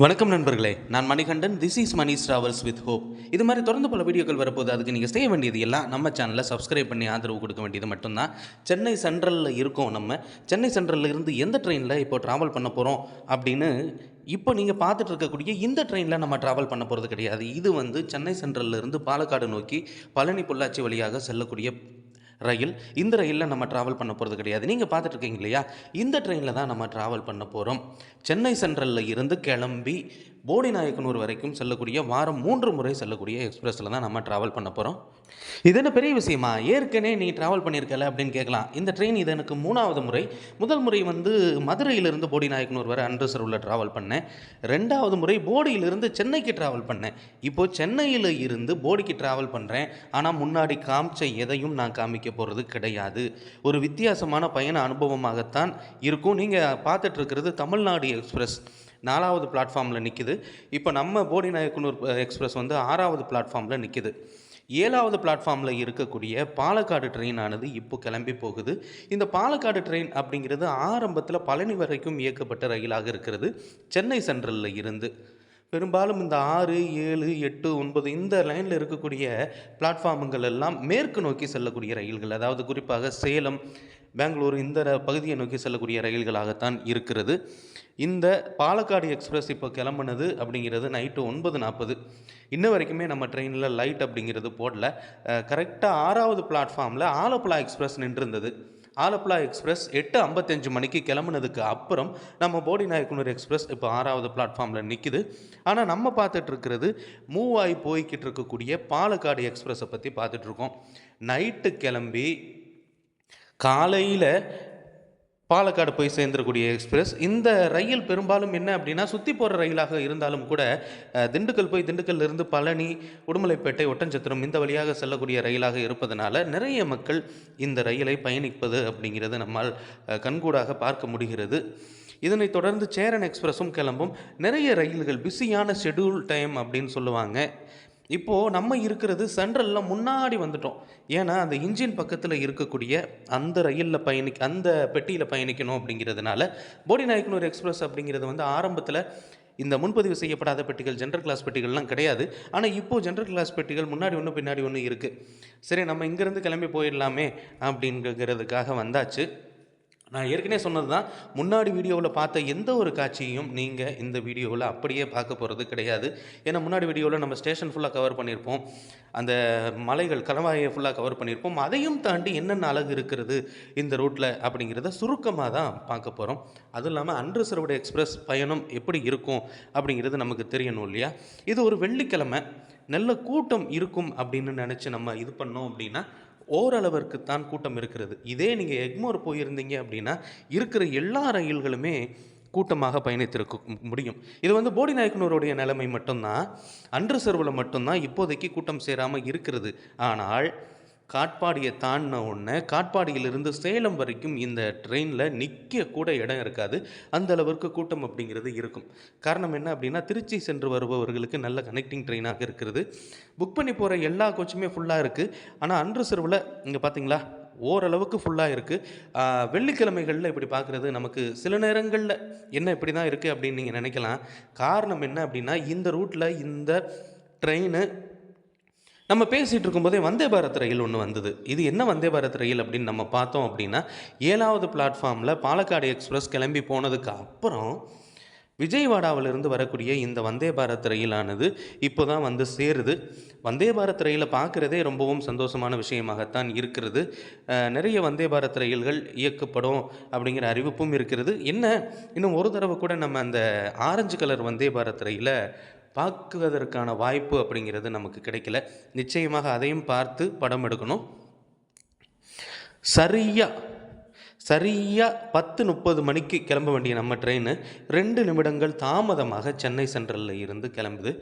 வணக்கம் நண்பர்களே நான் Manikandan this is Mani travels with hope இது மாதிரி தொடர்ந்து பல வீடியோக்கள் வரப்போது அதுக்கு நீங்கள் செய்ய வேண்டியது எல்லாம் நம்ம சேனலில் சப்ஸ்கிரைப் பண்ணி ஆதரவு கொடுக்க வேண்டியது மட்டும்தான். சென்னை சென்ட்ரலில் இருக்கோம் நம்ம. சென்னை சென்ட்ரலில் இருந்து எந்த ட்ரெயினில் இப்போ ட்ராவல் பண்ண போகிறோம் அப்படின்னு இப்போ நீங்கள் பார்த்துட்டு இருக்கக்கூடிய இந்த ட்ரெயினில் நம்ம ட்ராவல் பண்ண போகிறது கிடையாது. இது வந்து சென்னை சென்ட்ரல்ல இருந்து பாலக்காடு நோக்கி பழனி பொள்ளாச்சி வழியாக செல்லக்கூடிய ரயில் இந்த ரயிலில் நம்ம ட்ராவல் பண்ண போகிறது கிடையாது. நீங்கள் பார்த்துட்டு இருக்கீங்க இல்லையா? இந்த ட்ரெயினில் தான் நம்ம ட்ராவல் பண்ண போகிறோம் சென்னை சென்ட்ரலில் இருந்து கிளம்பி போடி நாயக்கனூர் வரைக்கும் செல்லக்கூடிய வாரம் மூன்று முறை செல்லக்கூடிய எக்ஸ்பிரஸில் தான் நம்ம ட்ராவல் பண்ண போகிறோம் இது என்ன பெரிய விஷயமா? ஏற்கனவே நீ ட்ராவல் பண்ணியிருக்கல அப்படின்னு கேட்கலாம். இந்த ட்ரெயின் இது எனக்கு மூணாவது முறை. முதல் முறை வந்து மதுரையிலிருந்து போடி நாயக்கனூர் வரை அன்ரிசர்வில் ட்ராவல் பண்ணேன். ரெண்டாவது முறை போடியிலிருந்து சென்னைக்கு ட்ராவல் பண்ணேன். இப்போது சென்னையில் இருந்து போடிக்கு ட்ராவல் பண்ணுறேன் ஆனால் முன்னாடி காமிச்ச எதையும் நான் காமிக்க போகிறது கிடையாது. ஒரு வித்தியாசமான பயண அனுபவமாகத்தான் இருக்கும். நீங்கள் பார்த்துட்ருக்கிறது தமிழ்நாடு எக்ஸ்பிரஸ். நாலாவது பிளாட்ஃபார்மில் நிற்கிது இப்போ நம்ம போடி நாயக்கனூர் எக்ஸ்பிரஸ் வந்து ஆறாவது பிளாட்ஃபார்மில் நிற்கிது ஏழாவது பிளாட்ஃபார்மில் இருக்கக்கூடிய பாலக்காடு ட்ரெயின் ஆனது இப்போ கிளம்பி போகுது. இந்த பாலக்காடு ட்ரெயின் அப்படிங்கிறது ஆரம்பத்தில் பழனி வரைக்கும் இயக்கப்பட்ட ரயிலாக இருக்கிறது. சென்னை சென்ட்ரலில் இருந்து. பெரும்பாலும் இந்த ஆறு ஏழு எட்டு ஒன்பது இந்த லைனில் இருக்கக்கூடிய பிளாட்ஃபார்முங்கள் எல்லாம் மேற்கு நோக்கி செல்லக்கூடிய ரயில்கள். அதாவது குறிப்பாக சேலம் பெங்களூர் இந்த ர- பகுதியை நோக்கி செல்லக்கூடிய ரயில்களாகத்தான் இருக்கிறது. இந்த பாலக்காடு எக்ஸ்பிரஸ் இப்போ கிளம்புனது அப்படிங்கிறது நைட்டு ஒன்பது நாற்பது. இன்ன வரைக்குமே நம்ம ட்ரெயினில் லைட் அப்படிங்கிறது போடல. கரெக்டாக ஆறாவது பிளாட்ஃபார்மில் ஆலப்புழா எக்ஸ்பிரஸ் நின்றிருந்தது. ஆலப்புழா எக்ஸ்பிரஸ் எட்டு ஐம்பத்தஞ்சு மணிக்கு கிளம்புனதுக்கு அப்புறம் நம்ம போடி நாயக்கனூர் எக்ஸ்பிரஸ் இப்போ ஆறாவது பிளாட்ஃபார்மில் நிற்கிது ஆனால் நம்ம பார்த்துட்ருக்கிறது மூவ் ஆகி போய்கிட்டு இருக்கக்கூடிய பாலக்காடு எக்ஸ்பிரஸை பற்றி பார்த்துட்ருக்கோம். நைட்டு கிளம்பி காலையில் பாலக்காடு போய் சேர்ந்துடக்கூடிய எக்ஸ்பிரஸ். இந்த ரயில் பெரும்பாலும் என்ன அப்படின்னா சுற்றி போகிற ரயிலாக இருந்தாலும் கூட திண்டுக்கல் போய் திண்டுக்கல்ல இருந்து பழனி உடுமலைப்பேட்டை ஒட்டஞ்சத்திரம் இந்த வழியாக செல்லக்கூடிய ரயிலாக இருப்பதனால நிறைய மக்கள் இந்த ரயிலை பயணிப்பது அப்படிங்கிறது நம்மால் கண்கூடாக பார்க்க முடிகிறது. இதனைத் தொடர்ந்து சேரன் எக்ஸ்பிரஸும் கிளம்பும். நிறைய ரயில்கள் பிஸியான ஷெட்யூல் டைம் அப்படின்னு சொல்லுவாங்க. இப்போது நம்ம இருக்கிறது சென்ட்ரலில் முன்னாடி வந்துட்டோம். ஏன்னா அந்த இன்ஜின் பக்கத்தில் இருக்கக்கூடிய அந்த ரயிலில் பயணி அந்த பெட்டியில் பயணிக்கணும் அப்படிங்கிறதுனால போடி நாயக்கனூர் எக்ஸ்பிரஸ் அப்படிங்கிறது வந்து ஆரம்பத்தில் இந்த முன்பதிவு செய்யப்படாத பெட்டிகள் ஜென்ரல் கிளாஸ் பெட்டிகள்லாம் கிடையாது. ஆனால் இப்போது ஜென்ரல் கிளாஸ் பெட்டிகள் முன்னாடி ஒன்று பின்னாடி ஒன்று இருக்குது சரி நம்ம இங்கேருந்து கிளம்பி போயிடலாமே அப்படிங்கிறதுக்காக வந்தாச்சு. நான் ஏற்கனவே சொன்னது தான் முன்னாடி வீடியோவில் பார்த்த எந்த ஒரு காட்சியையும் நீங்கள் இந்த வீடியோவில் அப்படியே பார்க்க போகிறது கிடையாது. ஏன்னா முன்னாடி வீடியோவில் நம்ம ஸ்டேஷன் ஃபுல்லாக கவர் பண்ணியிருப்போம் அந்த மலைகள் கணவாயை ஃபுல்லாக கவர் பண்ணியிருப்போம் அதையும் தாண்டி என்னென்ன அழகு இருக்கிறது இந்த ரூட்டில் அப்படிங்கிறத சுருக்கமாக தான் பார்க்க போகிறோம் அதுவும் இல்லாமல் அன்ரிசர்வ்டு எக்ஸ்பிரஸ் பயணம் எப்படி இருக்கும் அப்படிங்கிறது நமக்கு தெரியணும் இல்லையா? இது ஒரு வெள்ளிக்கிழமை நல்ல கூட்டம் இருக்கும் அப்படின்னு நினச்சி நம்ம இது பண்ணோம் அப்படின்னா ஓரளவிற்கு தான் கூட்டம் இருக்கிறது. இதே நீங்கள் எக்மோர் போயிருந்தீங்க அப்படின்னா இருக்கிற எல்லா ரயில்களுமே கூட்டமாக பயணித்திருக்க முடியும். இது வந்து போடி நாயக்கனூருடைய நிலைமை மட்டும்தான். அன்ரிசர்வில் மட்டும்தான் இப்போதைக்கு கூட்டம் சேராமல் இருக்கிறது. ஆனால் காட்பாடியை தாண்டின உடனே காட்பாடியிலிருந்து சேலம் வரைக்கும் இந்த ட்ரெயினில் நிற்க கூட இடம் இருக்காது. அந்த அளவிற்கு கூட்டம் அப்படிங்கிறது இருக்கும். காரணம் என்ன அப்படின்னா திருச்சி சென்று வருபவர்களுக்கு நல்ல கனெக்டிங் ட்ரெயினாக இருக்கிறது. புக் பண்ணி போகிற எல்லா கோச்சுமே ஃபுல்லாக இருக்குது ஆனால் அன்று சிறுவில் இங்கே பார்த்தீங்களா ஓரளவுக்கு ஃபுல்லாக இருக்குது வெள்ளிக்கிழமைகளில் இப்படி பார்க்குறது நமக்கு சில நேரங்களில் என்ன இப்படி தான் இருக்குது அப்படின்னு நீங்கள் நினைக்கலாம். காரணம் என்ன அப்படின்னா இந்த ரூட்டில் இந்த ட்ரெயின் நம்ம பேசிகிட்டு இருக்கும்போதே வந்தே பாரத் ரயில் ஒன்று வந்தது. இது என்ன வந்தே பாரத் ரயில் அப்படின்னு நம்ம பார்த்தோம் அப்படின்னா ஏழாவது பிளாட்ஃபார்மில் பாலக்காடு எக்ஸ்பிரஸ் கிளம்பி போனதுக்கு அப்புறம் விஜயவாடாவிலிருந்து வரக்கூடிய இந்த வந்தே பாரத் ரயிலானது இப்போ தான் வந்து சேருது. வந்தே பாரத் ரயிலை பார்க்குறதே ரொம்பவும் சந்தோஷமான விஷயமாகத்தான் இருக்கிறது. நிறைய வந்தே பாரத் ரயில்கள் இயக்கப்படும் அப்படிங்கிற அறிவிப்பும் இருக்கிறது. என்ன இன்னும் ஒரு தடவை கூட நம்ம அந்த ஆரஞ்சு கலர் வந்தே பாரத் ரயிலை பார்க்குவதற்கான வாய்ப்பு அப்படிங்கிறது நமக்கு கிடைக்கல. நிச்சயமாக அதையும் பார்த்து படம் எடுக்கணும். சரியாக சரியாக பத்து முப்பது மணிக்கு கிளம்ப வேண்டிய நம்ம ட்ரெயின் ரெண்டு நிமிடங்கள் தாமதமாக சென்னை சென்ட்ரலில் இருந்து கிளம்புது.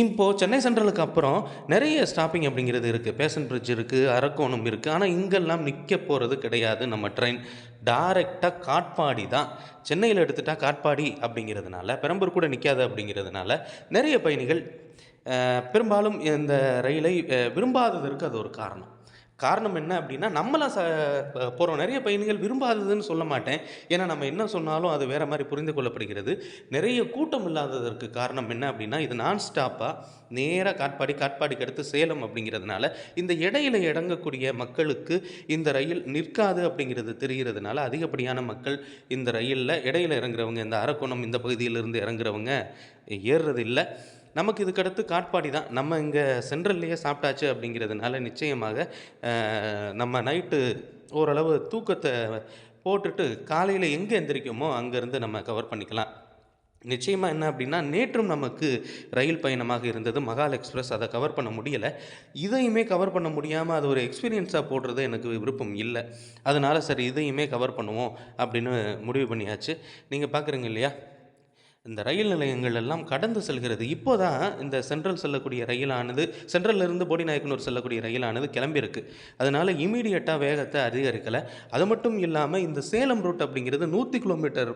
இப்போது சென்னை சென்ட்ரலுக்கு அப்புறம் நிறைய ஸ்டாப்பிங் அப்படிங்கிறது இருக்குது பேசன் பிரிட்ஜ் இருக்குது அரக்கோணம் இருக்குது ஆனால் இங்கெல்லாம் நிற்க போகிறது கிடையாது. நம்ம ட்ரெயின் டைரெக்டாக காட்பாடி தான். சென்னையில் எடுத்துட்டால் காட்பாடி அப்படிங்கிறதுனால பெரம்பூர் கூட நிற்காது அப்படிங்கிறதுனால நிறைய பயணிகள் பெரும்பாலும் இந்த ரயிலை விரும்பாததற்கு அது ஒரு காரணம். காரணம் என்ன அப்படின்னா நம்மளாம் ச போகிறோம் நிறைய பயணிகள் விரும்பாததுன்னு சொல்ல மாட்டேன். ஏன்னா நம்ம என்ன சொன்னாலும் அது வேறு மாதிரி புரிந்து கொள்ளப்படுகிறது. நிறைய கூட்டம் இல்லாததற்கு காரணம் என்ன அப்படின்னா இது நான் ஸ்டாப்பாக நேராக காட்பாடி காட்பாடிக்கு அடுத்து சேலம் அப்படிங்கிறதுனால இந்த இடையில இறங்கக்கூடிய மக்களுக்கு இந்த ரயில் நிற்காது அப்படிங்கிறது தெரிகிறதுனால அதிகப்படியான மக்கள் இந்த ரயிலில் இடையில இறங்குறவங்க இந்த அரக்கோணம் இந்த பகுதியிலிருந்து இறங்குறவங்க ஏறுறது இல்லை நமக்கு இதுக்கடுத்து காட்பாடி தான். நம்ம இங்கே சென்ட்ரல்லையே சாப்பிட்டாச்சு அப்படிங்கிறதுனால நிச்சயமாக நம்ம நைட்டு ஓரளவு தூக்கத்தை போட்டுட்டு காலையில் எங்கே எந்திரிக்குமோ அங்கேருந்து நம்ம கவர் பண்ணிக்கலாம். நிச்சயமாக என்ன அப்படின்னா நேற்றும் நமக்கு ரயில் பயணமாக இருந்தது. மகால் எக்ஸ்பிரஸ் அதை கவர் பண்ண முடியலை. இதையுமே கவர் பண்ண முடியாமல் அது ஒரு எக்ஸ்பீரியன்ஸாக போடுறது எனக்கு விருப்பம் இல்லை. அதனால சரி இதையுமே கவர் பண்ணுவோம் அப்படின்னு முடிவு பண்ணியாச்சு. நீங்கள் பார்க்குறீங்க இல்லையா? இந்த ரயில் நிலையங்கள் எல்லாம் கடந்து செல்கிறது. இப்போ தான் இந்த சென்ட்ரல் செல்லக்கூடிய ரயிலானது சென்ட்ரல்ல இருந்து போடிநாயக்கனூர் செல்லக்கூடிய ரயிலானது கிளம்பியிருக்கு. அதனால் இமீடியட்டாக வேகத்தை அதிகரிக்கலை. அது மட்டும் இல்லாமல் இந்த சேலம் ரூட் அப்படிங்கிறது நூற்றி கிலோமீட்டர்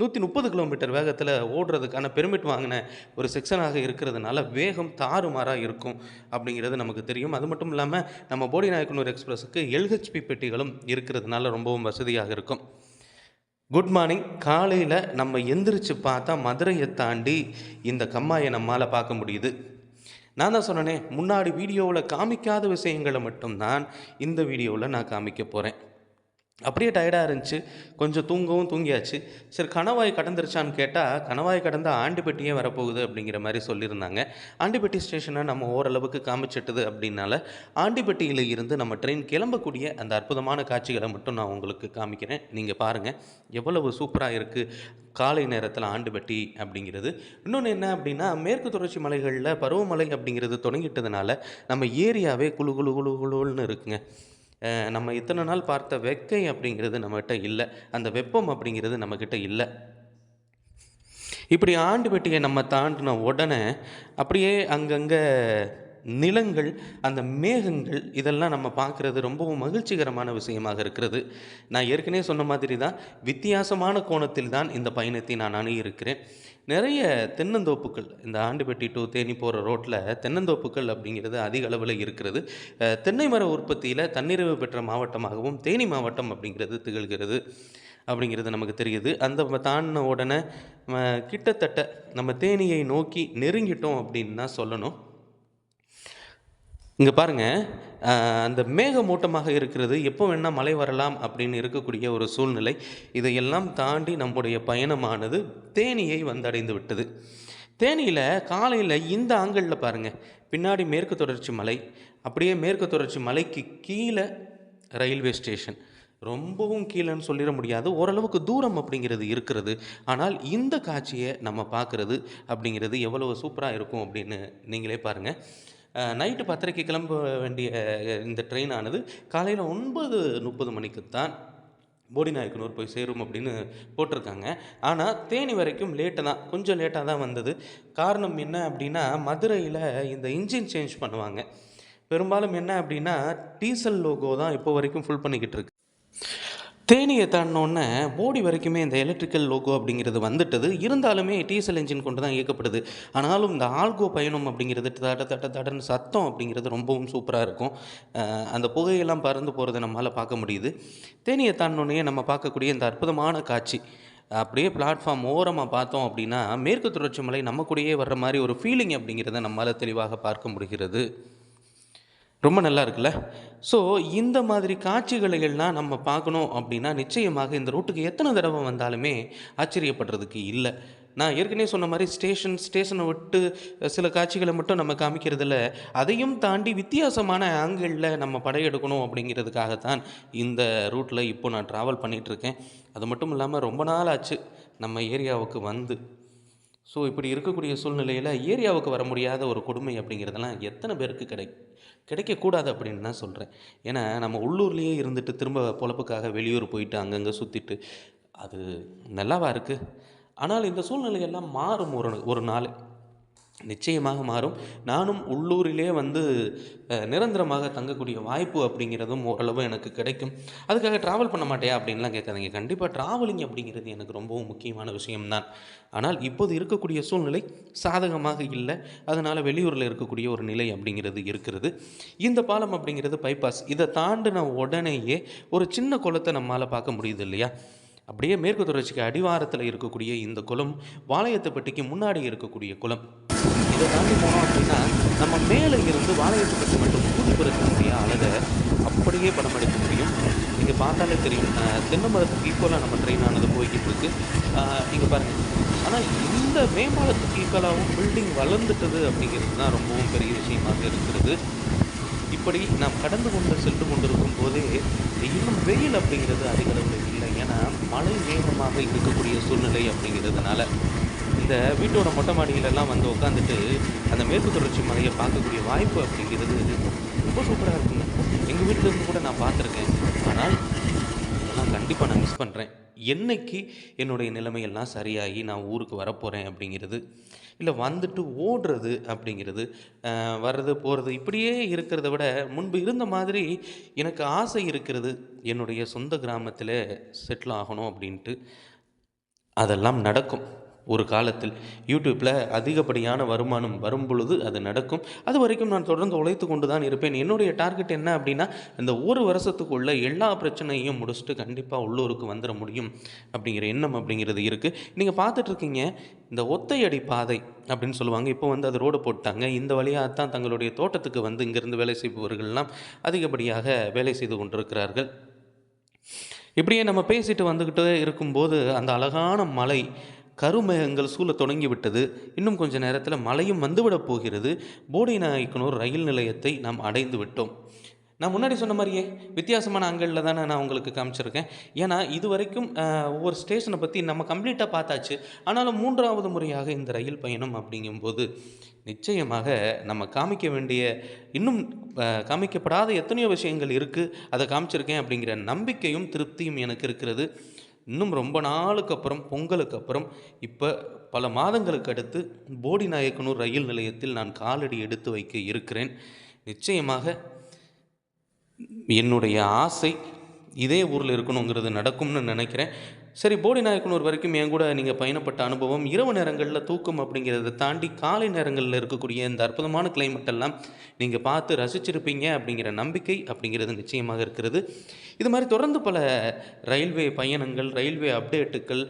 நூற்றி முப்பது கிலோமீட்டர் வேகத்தில் ஓடுறதுக்கான பெர்மிட் வாங்கின ஒரு செக்ஷனாக இருக்கிறதுனால வேகம் தாறுமாறாக இருக்கும் அப்படிங்கிறது நமக்கு தெரியும். அது மட்டும் இல்லாமல் நம்ம போடிநாயக்கனூர் எக்ஸ்பிரஸுக்கு எல்ஹெச்பி பெட்டிகளும் இருக்கிறதுனால ரொம்பவும் வசதியாக இருக்கும். குட் மார்னிங் காலையில் நம்ம எந்திரிச்சு பார்த்தா மதுரையை தாண்டி இந்த கம்மாயை நம்மால் பார்க்க முடியுது. நான் தான் சொன்னேனே முன்னாடி வீடியோவில் காமிக்காத விஷயங்களை மட்டும்தான் இந்த வீடியோவில் நான் காமிக்க போகிறேன் அப்படியே டயர்டாக இருந்துச்சு. கொஞ்சம் தூங்கவும் தூங்கியாச்சு. சரி கணவாய் கடந்துருச்சான்னு கேட்டால் கணவாய் கடந்த ஆண்டிப்பட்டியே வரப்போகுது அப்படிங்கிற மாதிரி சொல்லியிருந்தாங்க. ஆண்டிப்பட்டி ஸ்டேஷனை நம்ம ஓரளவுக்கு காமிச்சிட்டது அப்படின்னால ஆண்டிப்பட்டியில் இருந்து நம்ம ட்ரெயின் கிளம்பக்கூடிய அந்த அற்புதமான காட்சிகளை மட்டும் நான் உங்களுக்கு காமிக்கிறேன். நீங்கள் பாருங்கள் எவ்வளவு சூப்பராக இருக்குது காலை நேரத்தில் ஆண்டுபட்டி அப்படிங்கிறது. இன்னொன்று என்ன அப்படின்னா மேற்கு தொடர்ச்சி மலைகளில் பருவமழை அப்படிங்கிறது தொடங்கிட்டதுனால நம்ம ஏரியாவே குளு குழு குளு குழுன்னு இருக்குங்க. நம்ம இத்தனை நாள் பார்த்த வெக்கை அப்படிங்கிறது நம்மகிட்ட இல்லை. அந்த வெப்பம் அப்படிங்கிறது நம்மக்கிட்ட இல்லை. இப்படி ஆண்டு வெட்டியை நம்ம தாண்டின உடனே அப்படியே அங்கங்கே நிலங்கள் அந்த மேகங்கள் இதெல்லாம் நம்ம பார்க்குறது ரொம்பவும் மகிழ்ச்சிகரமான விஷயமாக இருக்கிறது. நான் ஏற்கனவே சொன்ன மாதிரி தான் வித்தியாசமான கோணத்தில் தான் இந்த பயணத்தை நான் அணுகியிருக்கிறேன். நிறைய தென்னந்தோப்புகள் இந்த ஆண்டுபட்டி டு தேனி போகிற ரோட்டில் தென்னந்தோப்புகள் அப்படிங்கிறது அதிக அளவில் இருக்கிறது. தென்னை மர உற்பத்தியில் தன்னிறைவு பெற்ற மாவட்டமாகவும் தேனி மாவட்டம் அப்படிங்கிறது திகழ்கிறது அப்படிங்கிறது நமக்கு தெரியுது. அந்த தாண்டின உடனே கிட்டத்தட்ட நம்ம தேனியை நோக்கி நெருங்கிட்டோம் அப்படின்னு தான் சொல்லணும். இங்கே பாருங்கள் அந்த மேகமூட்டமாக இருக்கிறது எப்போ வேணால் மழை வரலாம் அப்படின்னு இருக்கக்கூடிய ஒரு சூழ்நிலை. இதையெல்லாம் தாண்டி நம்முடைய பயணமானது தேனியை வந்தடைந்து விட்டது. தேனியில் காலையில் இந்த ஆங்கிளில் பாருங்கள் பின்னாடி மேற்கு தொடர்ச்சி மலை அப்படியே மேற்கு தொடர்ச்சி மலைக்கு கீழே ரயில்வே ஸ்டேஷன். ரொம்பவும் கீழேன்னு சொல்லிட முடியாது ஓரளவுக்கு தூரம் அப்படிங்கிறது இருக்கிறது. ஆனால் இந்த காட்சியை நம்ம பார்க்குறது அப்படிங்கிறது எவ்வளவு சூப்பராக இருக்கும் அப்படின்னு நீங்களே பாருங்கள் நைட்டு பத்தரைக்கு கிளம்ப வேண்டிய இந்த ட்ரெயினானது காலையில் ஒன்பது முப்பது மணிக்குத்தான் போடிநாயக்கனூர் போய் சேரும் அப்படின்னு போட்டிருக்காங்க. ஆனால் தேனி வரைக்கும் லேட்டு தான். கொஞ்சம் லேட்டாக தான் வந்தது. காரணம் என்ன அப்படின்னா மதுரையில் இந்த இன்ஜின் சேஞ்ச் பண்ணுவாங்க. பெரும்பாலும் என்ன அப்படின்னா டீசல் லோகோ தான் இப்போ வரைக்கும் ஃபுல் பண்ணிக்கிட்டு இருக்கு. தேனியை தாண்டினோடனே போடி வரைக்குமே இந்த எலக்ட்ரிக்கல் லோகோ அப்படிங்கிறது வந்துட்டது. இருந்தாலுமே டீசல் என்ஜின் கொண்டு தான் இயக்கப்படுது. ஆனாலும் இந்த ஆல்கோ பயணம் அப்படிங்கிறது தட தட தடன்னு சத்தம் அப்படிங்கிறது ரொம்பவும் சூப்பராக இருக்கும். அந்த புகையெல்லாம் பறந்து போகிறத நம்மளால் பார்க்க முடியுது. தேனியை தாண்டினோடனே நம்ம பார்க்கக்கூடிய இந்த அற்புதமான காட்சி. அப்படியே பிளாட்ஃபார்ம் ஓரமாக பார்த்தோம் அப்படின்னா மேற்கு தொடர்ச்சி மலை நம்ம கூடயே வர்ற மாதிரி ஒரு ஃபீலிங் அப்படிங்கிறத நம்மளால் தெளிவாக பார்க்க முடிகிறது. ரொம்ப நல்லா இருக்குல்ல? ஸோ இந்த மாதிரி காட்சிகளை எல்லாம் நம்ம பார்க்கணும் அப்படின்னா நிச்சயமாக இந்த ரூட்டுக்கு எத்தனை தடவை வந்தாலுமே ஆச்சரியப்படுறதுக்கு இல்லை. நான் ஏற்கனவே சொன்ன மாதிரி ஸ்டேஷன் ஸ்டேஷனை விட்டு சில காட்சிகளை மட்டும் நம்ம காமிக்கிறதில்ல. அதையும் தாண்டி வித்தியாசமான ஆங்கிளில் நம்ம படையெடுக்கணும் அப்படிங்கிறதுக்காகத்தான் இந்த ரூட்டில் இப்போ நான் ட்ராவல் பண்ணிகிட்ருக்கேன் அது மட்டும் இல்லாமல் ரொம்ப நாள் ஆச்சு நம்ம ஏரியாவுக்கு வந்து. ஸோ இப்படி இருக்கக்கூடிய சூழ்நிலையில் ஏரியாவுக்கு வர முடியாத ஒரு கொடுமை அப்படிங்கிறதெல்லாம் எத்தனை பேருக்கு கிடைக்கும்? கிடைக்கக்கூடாது அப்படின்னு தான் சொல்கிறேன் ஏன்னா நம்ம உள்ளூர்லேயே இருந்துட்டு திரும்ப பொழப்புக்காக வெளியூர் போயிட்டு அங்கங்கே சுற்றிட்டு அது நல்லாவா இருக்குது ஆனால் இந்த சூழ்நிலையெல்லாம் மாறும் ஒரு ஒரு நாள். நிச்சயமாக மாறும். நானும் உள்ளூரிலே வந்து நிரந்தரமாக தங்கக்கூடிய வாய்ப்பு அப்படிங்கிறதும் ஓரளவு எனக்கு கிடைக்கும். அதுக்காக ட்ராவல் பண்ண மாட்டேயா அப்படின்லாம் கேட்காதீங்க. கண்டிப்பாக ட்ராவலிங் அப்படிங்கிறது எனக்கு ரொம்பவும் முக்கியமான விஷயம்தான். ஆனால் இப்போது இருக்கக்கூடிய சூழ்நிலை சாதகமாக இல்லை. அதனால் வெளியூரில் இருக்கக்கூடிய ஒரு நிலை அப்படிங்கிறது இருக்கிறது. இந்த பாலம் அப்படிங்கிறது பைபாஸ் இதை தாண்டின உடனேயே ஒரு சின்ன குளத்தை நம்மளால் பார்க்க முடியுது இல்லையா? அப்படியே மேற்கு தொடர்ச்சிக்கு அடிவாரத்தில் இருக்கக்கூடிய இந்த குளம் வாளையத்துப்பட்டிக்கு முன்னாடி இருக்கக்கூடிய குளம். இதை தாண்டி போனோம் அப்படின்னா நம்ம மேலே இருந்து வாழையத்துக்கு மட்டும் கூடி அழகை அப்படியே படம் எடுக்க முடியும். நீங்கள் பார்த்தாலே தெரியும். அஹ், தென்னை மரத்துக்கு ஈக்குவலாக நம்ம ட்ரெயின் ஆனது போய்கிட்டு இருக்கு. நீங்கள் பாருங்கள் ஆனால் இந்த மேம்பாலத்துக்கு ஈக்குவலாகவும் பில்டிங் வளர்ந்துட்டது அப்படிங்கிறது தான் ரொம்பவும் பெரிய விஷயமாக இருக்கிறது. இப்படி நாம் கடந்து கொண்டு சென்று கொண்டிருக்கும் போதே இன்னும் வெயில் அப்படிங்கிறது அதிக அளவில் இல்லை. ஏன்னா மழை வேகமாக இருக்கக்கூடிய சூழ்நிலை அப்படிங்கிறதுனால இந்த வீட்டோட மொட்டை மாடியிலெல்லாம் வந்து உட்காந்துட்டு அந்த மேற்கு தொடர்ச்சி மலையை பார்க்கக்கூடிய வாய்ப்பு அப்படிங்கிறது ரொம்ப சூப்பராக இருக்குங்க எங்கள் வீட்டில் இருந்து கூட நான் பார்த்துருக்கேன். ஆனால் நான் கண்டிப்பாக நான் மிஸ் பண்ணுறேன் என்னைக்கு என்னுடைய நிலைமையெல்லாம் சரியாகி நான் ஊருக்கு வரப்போகிறேன் அப்படிங்கிறது இல்லை வந்துட்டு ஓடுறது அப்படிங்கிறது வர்றது போகிறது இப்படியே இருக்கிறத விட முன்பு இருந்த மாதிரி எனக்கு ஆசை இருக்கிறது. என்னுடைய சொந்த கிராமத்தில் செட்டில் ஆகணும் அப்படின்ட்டு அதெல்லாம் நடக்கும். ஒரு காலத்தில் யூடியூப்பில் அதிகப்படியான வருமானம் வரும் பொழுது அது நடக்கும். அது வரைக்கும் நான் தொடர்ந்து உழைத்து கொண்டு தான் இருப்பேன். என்னுடைய டார்கெட் என்ன அப்படின்னா இந்த ஒரு வருஷத்துக்குள்ள எல்லா பிரச்சனையும் முடிச்சுட்டு கண்டிப்பாக உள்ளூருக்கு வந்துட முடியும் அப்படிங்கிற எண்ணம் அப்படிங்கிறது இருக்குது நீங்கள் பார்த்துட்டு இருக்கீங்க இந்த ஒத்தையடி பாதை அப்படின்னு சொல்லுவாங்க. இப்போ வந்து அது ரோடு போட்டாங்க. இந்த வழியாக தான் தங்களுடைய தோட்டத்துக்கு வந்து இங்கிருந்து வேலை செய்பவர்கள்லாம் அதிகப்படியாக வேலை செய்து கொண்டிருக்கிறார்கள். இப்படியே நம்ம பேசிட்டு வந்துக்கிட்டே இருக்கும்போது அந்த அழகான மலை கருமேகங்கள் சூழ தொடங்கி விட்டது இன்னும் கொஞ்ச நேரத்தில் மழையும் வந்துவிடப் போகிறது. போடிநாயக்கனூர் ரயில் நிலையத்தை நாம் அடைந்து விட்டோம். நான் முன்னாடி சொன்ன மாதிரியே வித்தியாசமான ஆங்கிளில் தானே நான் உங்களுக்கு காமிச்சிருக்கேன். ஏன்னா இது வரைக்கும் ஒவ்வொரு ஸ்டேஷனை பற்றி நம்ம கம்ப்ளீட்டாக பார்த்தாச்சு. ஆனாலும் மூன்றாவது முறையாக இந்த ரயில் பயணம் அப்படிங்கும்போது நிச்சயமாக நம்ம காமிக்க வேண்டிய இன்னும் காமிக்கப்படாத எத்தனையோ விஷயங்கள் இருக்குது அதை காமிச்சிருக்கேன் அப்படிங்கிற நம்பிக்கையும் திருப்தியும் எனக்கு இருக்கிறது. இன்னும் ரொம்ப நாளுக்கு அப்புறம் பொங்கலுக்கு அப்புறம் இப்போ பல மாதங்களுக்கு அடுத்து போடி நாயக்கனூர் ரயில் நிலையத்தில் நான் காலடி எடுத்து வைக்க இருக்கிறேன். நிச்சயமாக என்னுடைய ஆசை இதே ஊரில் இருக்கணுங்கிறது நடக்கும்னு நினைக்கிறேன். சரி போடி நாயக்கனூர் வரைக்கும் என் கூட நீங்கள் பயணப்பட்ட அனுபவம் இரவு நேரங்களில் தூக்கம் அப்படிங்கிறத தாண்டி காலை நேரங்களில் இருக்கக்கூடிய இந்த அற்புதமான கிளைமேட் எல்லாம் நீங்கள் பார்த்து ரசிச்சிருப்பீங்க அப்படிங்கிற நம்பிக்கை அப்படிங்கிறது நிச்சயமாக இருக்கிறது. இது மாதிரி தொடர்ந்து பல ரயில்வே பயணங்கள் ரயில்வே அப்டேட்டுகள்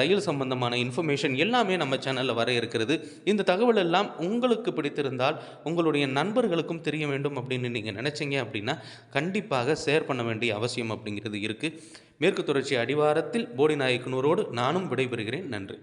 ரயில் சம்பந்தமான இன்ஃபர்மேஷன் எல்லாமே நம்ம சேனலில் வர இருக்கிறது. இந்த தகவல் எல்லாம் உங்களுக்கு பிடித்திருந்தால் உங்களுடைய நண்பர்களுக்கும் தெரிய வேண்டும் அப்படின்னு நீங்கள் நினச்சிங்க அப்படின்னா கண்டிப்பாக ஷேர் பண்ண வேண்டிய அவசியம் அப்படிங்கிறது இருக்குது மேற்கு தொடர்ச்சி அடிவாரத்தில் போடி நாயக்கனூரோடு நானும் விடைபெறுகிறேன். நன்றி.